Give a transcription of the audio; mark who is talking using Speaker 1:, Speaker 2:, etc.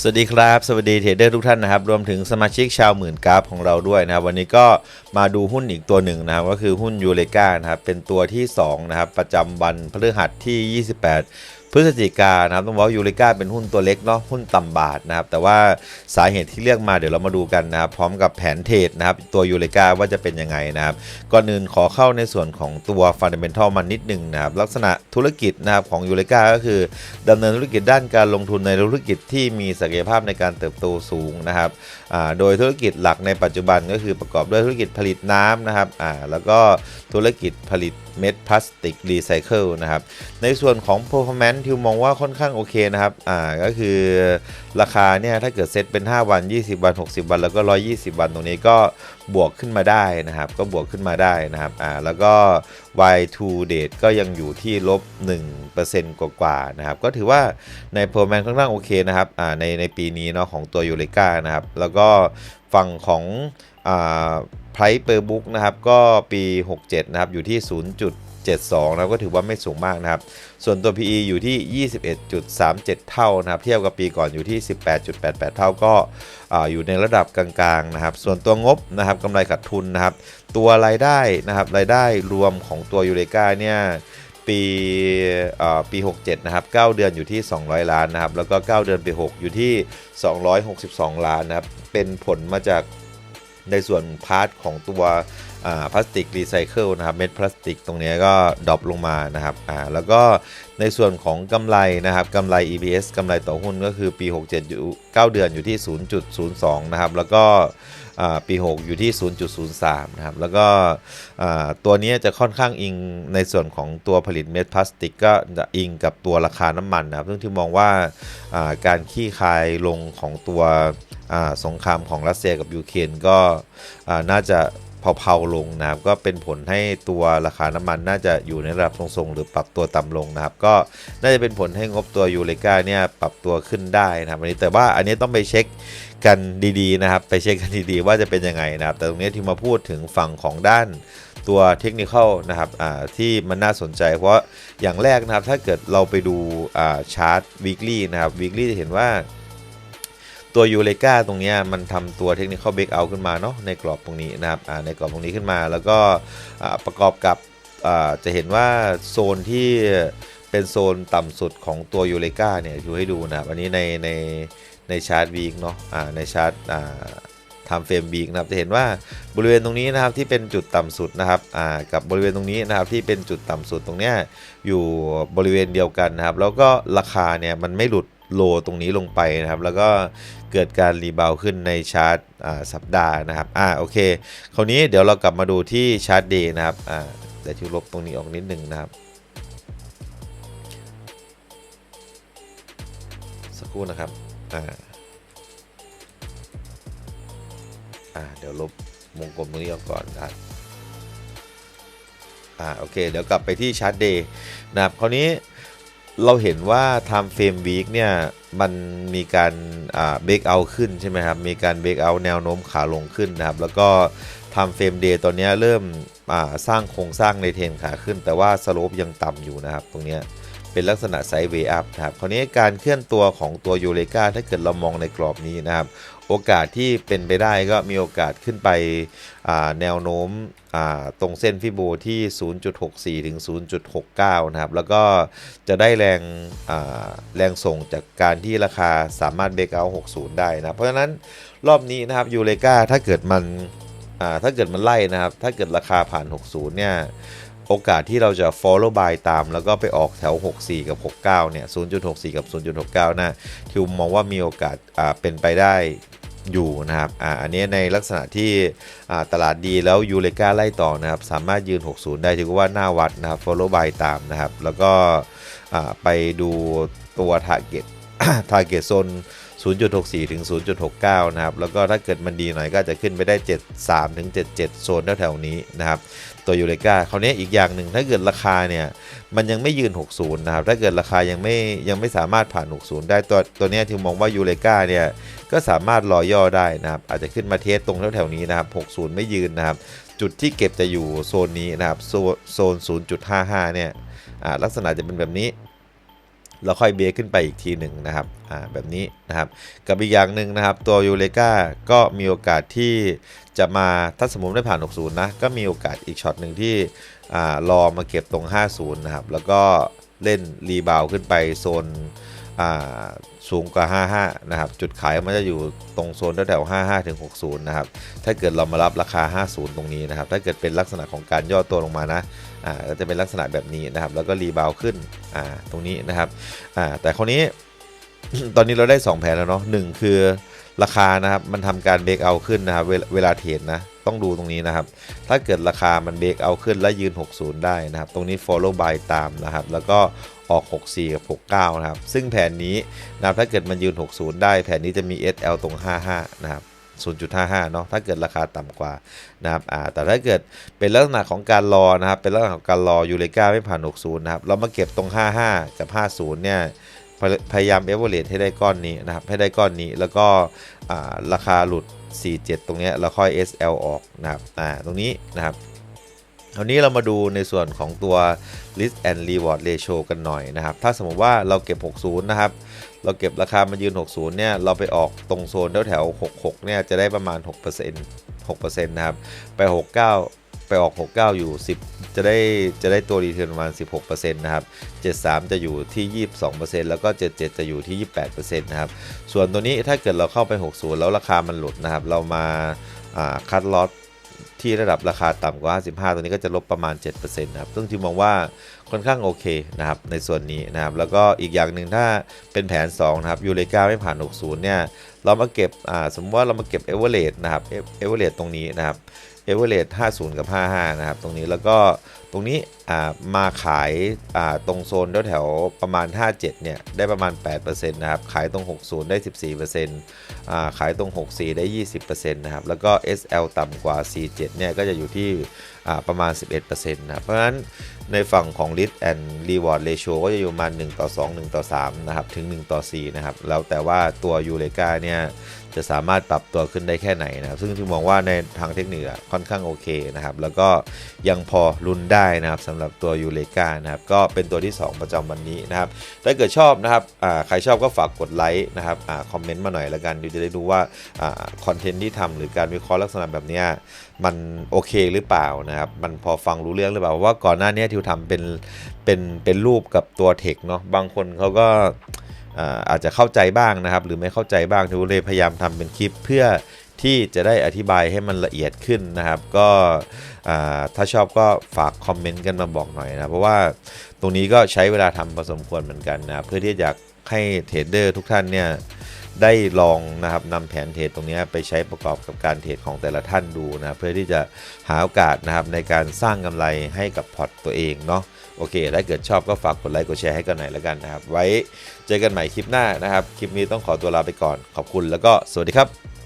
Speaker 1: สวัสดีครับ สวัสดีเทรดเดอร์ทุกท่านนะครับ รวมถึงสมาชิกชาวหมื่นกราฟของเราด้วยนะครับ วันนี้ก็มาดูหุ้นอีกตัวหนึ่งนะครับ ก็คือหุ้นยูเลกานะครับ เป็นตัวที่ 2 นะครับ ประจำวันพฤหัสที่ 28 พฤศจิกานะครับต้องบอกว่ายูเลกาเป็นหุ้นตัวเล็กเนาะหุ้นต่ำบาทนะครับแต่ว่าสาเหตุที่เรียกมาเดี๋ยวเรามาดูกันนะครับพร้อมกับแผนเทรดนะครับตัวยูเลกาว่าจะเป็นยังไงนะครับก่อนอื่นขอเข้าในส่วนของตัวฟันเดเมนทัลมันนิดหนึ่งนะครับลักษณะธุรกิจนะครับของยูเลกาก็คือดำเนินธุรกิจด้านการลงทุนในธุรกิจที่มีศักยภาพในการเติบโตสูงนะครับโดยธุรกิจหลักในปัจจุบันก็คือประกอบด้วยธุรกิจผลิตน้ำนะครับอ่าแล้วก็ธุรกิจผลิตเม็ดพลาสติกรีไซเคิลนะครับในส่วนของ performance ทิวมองว่าค่อนข้างโอเคนะครับ อ่า ก็คือราคาเนี่ยถ้าเกิดเซตเป็น 5 วัน 20 วัน 60 วัน แล้วก็ 120 วันตรงนี้ก็บวกขึ้นมาได้นะครับ ก็บวกขึ้นมาได้นะครับ อ่า แล้วก็ Y2 date ก็ยังอยู่ที่ลบ 1%กว่าๆนะครับ ก็ถือว่าใน performance ค่อนข้างโอเคนะครับ อ่า ในในปีนี้เนาะของตัวยูเลกานะครับ แล้วก็ฝั่งของ อ่า price per book นะครับ ก็ปี 67 นะครับ อยู่ที่ 0.72นะครับก็ถือว่าไม่สูงมากนะครับ ส่วนตัว PE อยู่ที่ 21.37 เท่านะครับ เทียบกับปีก่อนอยู่ที่ 18.88 เท่าก็ออยู่ในระดับกลางๆนะครับ ส่วนตัวงบนะครับกำไรขาดทุนนะครับ ตัวรายได้นะครับรายได้รวมของตัวยูเรกาเนี่ยปีปี 67 นะครับ 9 เดือนอยู่ที่ 200 ล้านนะครับ แล้วก็ 9 เดือนปี 6 อยู่ที่ 262 ล้านนะครับ เป็นผลมาจากในส่วนพาร์ทของตัว พลาสติกรีไซเคิลนะครับเม็ดพลาสติกตรงนี้ก็ดรอปลงมานะครับอ่าแล้วก็ในส่วนของกำไรนะครับกำไร EPS กำไรต่อหุ้นก็คือปี 67 อยู่ 9 เดือนอยู่ที่ 0.02 นะครับ แล้วก็ปี 6 อยู่ที่ 0.03 นะครับ แล้วก็ตัวนี้จะค่อนข้างอิงในส่วนของตัวผลิตเม็ดพลาสติกก็จะอิงกับตัวราคาน้ำมันนะครับ ซึ่งที่มองว่าการขี้คายลงของตัวสงครามของรัสเซียกับยูเครนก็น่าจะ เผาๆลงนะครับก็เป็นผลให้ตัวราคาน้ำมันน่าจะอยู่ในระดับทรงๆ หรือปรับตัวต่ำลงนะครับ ก็น่าจะเป็นผลให้งบตัวยูเลกาเนี่ยปรับตัวขึ้นได้นะครับอันนี้แต่ว่าอันนี้ต้องไปเช็คกันดีๆนะครับ ไปเช็คกันดีๆว่าจะเป็นยังไงนะครับ แต่ตรงนี้ที่มาพูดถึงฝั่งของด้านตัวเทคนิคนะครับที่มันน่าสนใจ เพราะอย่างแรกนะครับถ้าเกิดเราไปดูชาร์ต weekly นะครับ weekly จะเห็นว่า ตัวยูเลกาตรงนี้มันทำตัวเทคนิคเบรกเอาขึ้นมาเนาะในกรอบตรงนี้นะครับในกรอบตรงนี้ขึ้นมาแล้วก็ประกอบกับจะเห็นว่าโซนที่เป็นโซนต่ำสุดของตัวยูเลกาเนี่ยอยู่ให้ดูนะครับอันนี้ในในในชาร์ตวีคเนาะในชาร์ตอ่าทำเฟรมวีกนะครับจะเห็นว่าบริเวณตรงนี้นะครับที่เป็นจุดต่ำสุดนะครับอ่ากับบริเวณตรงนี้นะครับที่เป็นจุดต่ำสุดตรงเนี้ยอยู่บริเวณเดียวกันนะครับ แล้วก็ราคาเนี่ยมันไม่หลุด โลตรงนี้ลงไปนะครับ แล้วก็เกิดการรีบาวขึ้นในชาร์ตสัปดาห์นะครับอ่าโอเค คราวนี้เดี๋ยวเรากลับมาดูที่ชาร์ตเดย์นะครับอ่าแต่ที่ลบตรงนี้ออกนิดหนึ่งนะครับ สักครู่นะครับอ่าอ่าเดี๋ยวลบวงกลมตรงนี้ออกก่อนนะครับอ่าโอเค เดี๋ยวกลับไปที่ชาร์ตเดย์นะครับคราวนี้ เราเห็นว่า Time Frame Week เนี่ยมันมีการเบรกเอาขึ้นใช่ไหมครับ มีการเบรกเอาแนวโน้มขาลงขึ้นนะครับ แล้วก็ Time Frame Day ตอนนี้เริ่มสร้างโครงสร้างในเทรนขาขึ้น แต่ว่าสโลปยังต่ำอยู่นะครับตรงเนี้ย เป็นลักษณะไซด์เวย์อัพนะครับคราวนี้การเคลื่อนตัวของตัวยูเลกาถ้าเกิดเรามองในกรอบนี้นะครับ โอกาสที่เป็นไปได้ก็มีโอกาสขึ้นไปแนวโน้มตรงเส้นฟิโบที่ 0.64 ถึง 0.69 นะครับ แล้วก็จะได้แรงแรงส่งจากการที่ราคาสามารถเบรกเอา 60 ได้นะ เพราะฉะนั้นรอบนี้นะครับยูเลกาถ้าเกิดมันถ้าเกิดมันไล่นะครับ ถ้าเกิดราคาผ่าน 60 เนี่ย โอกาสที่เราจะ follow by ตาม แล้วก็ไปออกแถว 64 กับ 69 เนี่ย 0.64 กับ 0.69 นะทิวมองว่ามีโอกาสอ่าเป็นไปได้อยู่นะครับอ่าอันนี้ในลักษณะที่อ่าตลาดดีแล้วยูเลกาไล่ต่อนะครับ สามารถยืน 60 ได้ถือว่าหน้าวัดนะครับ follow by ตามนะครับ แล้วก็อ่าไปดูตัว target target zone 0.64 ถึง 0.69 นะครับ แล้วก็ถ้าเกิดมันดีหน่อยก็จะขึ้นไปได้ 73 ถึง 77 โซนแถวๆนี้นะครับตัวยูเลกาคราวนี้อีกอย่างหนึ่งถ้าเกิดราคาเนี่ยมันยังไม่ยืน 60 นะครับ ถ้าเกิดราคายังไม่ยังไม่สามารถผ่าน 60 ได้ตัวตัวนี้ยที่มองว่ายูเลกาเนี่ยก็สามารถรอย่อได้นะครับ อาจจะขึ้นมาเทสตรงแถวๆนี้นะครับ 60 ไม่ยืนนะครับ จุดที่เก็บจะอยู่โซนนี้นะครับ โซโซน0.55 เนี่ยลักษณะจะเป็นแบบนี้ แล้วค่อยเบรกขึ้นไปอีกทีหนึ่งนะครับอ่าแบบนี้นะครับกับอีกอย่างหนึ่งนะครับ ตัวยูเลกาก็มีโอกาสที่จะมาถ้าสมมติได้ผ่าน 60 นะ ก็มีโอกาสอีกช็อตหนึ่งที่อ่ารอมาเก็บตรง 50 นะครับ แล้วก็เล่นรีบาวขึ้นไปโซนอ่าสูงกว่า 55 นะครับ จุดขายมันจะอยู่ตรงโซนแถวๆ55 ถึง 60 นะครับ ถ้าเกิดเรามารับราคา 50 ตรงนี้นะครับ ถ้าเกิดเป็นลักษณะของการย่อตัวลงมานะ อ่าก็จะเป็นลักษณะแบบนี้นะครับ แล้วก็รีบาวขึ้นอ่าตรงนี้นะครับอ่าแต่คราวนี้ตอนนี้เราได้ 2 แผนแล้วเนาะหนึ่งคือราคานะครับมันทำการเบรกเอาขึ้นนะครับเวลาเวลาเทรดนะต้องดูตรงนี้นะครับ ถ้าเกิดราคามันเบรกเอาขึ้นและยืน 60 ได้นะครับ ตรงนี้ follow by ตามนะครับ แล้วก็ออก 64 กับ 69 นะครับ ซึ่งแผนนี้นะครับถ้าเกิดมันยืน 60 ได้ แผนนี้จะมี SL ตรง 55 นะครับ 0.55 เนาะถ้าเกิดราคาต่ำกว่านะครับอ่าแต่ถ้าเกิดเป็นลักษณะของการรอนะครับเป็นลักษณะของการรอยูเลกาไม่ผ่าน 60 นะครับเรามาเก็บตรง 55 กับ 50 เนี่ยพยายามเอเวอเรให้ได้ก้อนนี้นะครับให้ได้ก้อนนี้แล้วก็อ่าราคาหลุด 47 ตรงเนี้ยแล้วค่อย SL ออกนะครับอ่าตรงนี้นะครับคราวนี้เรามาดูในส่วนของตัว risk and reward ratio กันหน่อยนะครับ ถ้าสมมติว่าเราเก็บ 60 นะครับ เราเก็บราคามายืน 60 เนี่ย เราไปออกตรงโซนแถวแถว 66 เนี่ย จะได้ประมาณ 6% 6%นะครับ ไป 69 ไปออก 69 อยู่ 10 จะได้ จะได้ตัวรีเทิร์นประมาณ 16%นะครับ 73 จะอยู่ที่ 22%แล้วก็ 77 จะอยู่ที่ 28%นะครับ ส่วนตัวนี้ถ้าเกิดเราเข้าไป 60 แล้วราคามันหลุดนะครับ เรามาคัดลอต ที่ระดับราคาต่ำกว่า 55 ตัวนี้ก็จะลบประมาณ 7%นะครับ ซึ่งที่มองว่าค่อนข้างโอเคนะครับในส่วนนี้นะครับ แล้วก็อีกอย่างหนึ่งถ้าเป็นแผน 2 นะครับยูเลกาไม่ผ่าน 60 เนี่ย เรามาเก็บอ่าสมมติว่าเรามาเก็บเอเวอเรสต์นะครับเอเวอเรสต์ตรงนี้นะครับ เอเวอเรส50 กับ 55 นะครับ ตรงนี้แล้วก็ตรงนี้มาขายาตรงโซนแถวๆประมาณ 57 เนี่ย ได้ประมาณ 8%นะครับ ขายตรง 60 ได้ 14%าขายตรง 64 ได้ 20%นะครับ แล้วก็ SL ต่ำกว่า 47 เนี่ย ก็จะอยู่ที่ประมาณ 11%นะครับเพราะฉะนั้นในฝั่งของ risk and reward ratio ก็จะอยู่ประมาณ 1 ต่อ 2 1 ต่อ 3 นะครับ ถึง 1 ต่อ 4 นะครับ แล้วแต่ว่าตัวยูเลกาเนี่ย จะสามารถปรับตัวขึ้นได้แค่ไหนนะครับซึ่งที่มองว่าในทางเทคนิคค่อนข้างโอเคนะครับแล้วก็ยังพอรุนได้นะครับสำหรับตัวยูเลกานะครับก็เป็นตัวที่ 2 ประจำวันนี้นะครับถ้าเกิดชอบนะครับใครชอบก็ฝากกดไลค์นะครับอคอมเมนต์มาหน่อยล้วกันเดี๋ยวจะได้ดูว่าอคอนเทนต์ที่ทำหรือการวิเคราะห์ลักษณะแบบนี้มันโอเคหรือเปล่านะครับมันพอฟังรู้เรื่องหรือเปล่าว่าก่อนหน้านี้ทิวทำเป็นเป็นเป็นรูปกับตัวเทคเนาะบางคนเขาก็ อาจจะเข้าใจบ้างนะครับ หรือไม่เข้าใจบ้างทูเลยพยายามทำเป็นคลิปเพื่อที่จะได้อธิบายให้มันละเอียดขึ้นนะครับ ก็ถ้าชอบก็ฝากคอมเมนต์กันมาบอกหน่อยนะเพราะว่าตรงนี้ก็ใช้เวลาทำพอสมควรเหมือนกันนะเพื่อที่จะ ให้เทรดเดอร์ทุกท่านเนี่ยได้ลองนะครับนำแผนเทรดตรงนี้ไปใช้ประกอบกับการเทรดของแต่ละท่านดูนะเพื่อที่จะหาโอกาสนะครับในการสร้างกำไรให้กับพอร์ตตัวเองเนาะโอเคถ้าเกิดชอบก็ฝากกดไลค์กดแชร์ให้กันหน่อยแล้วกันนะครับ ไว้เจอกันใหม่คลิปหน้านะครับ คลิปนี้ต้องขอตัวลาไปก่อนขอบคุณแล้วก็สวัสดีครับ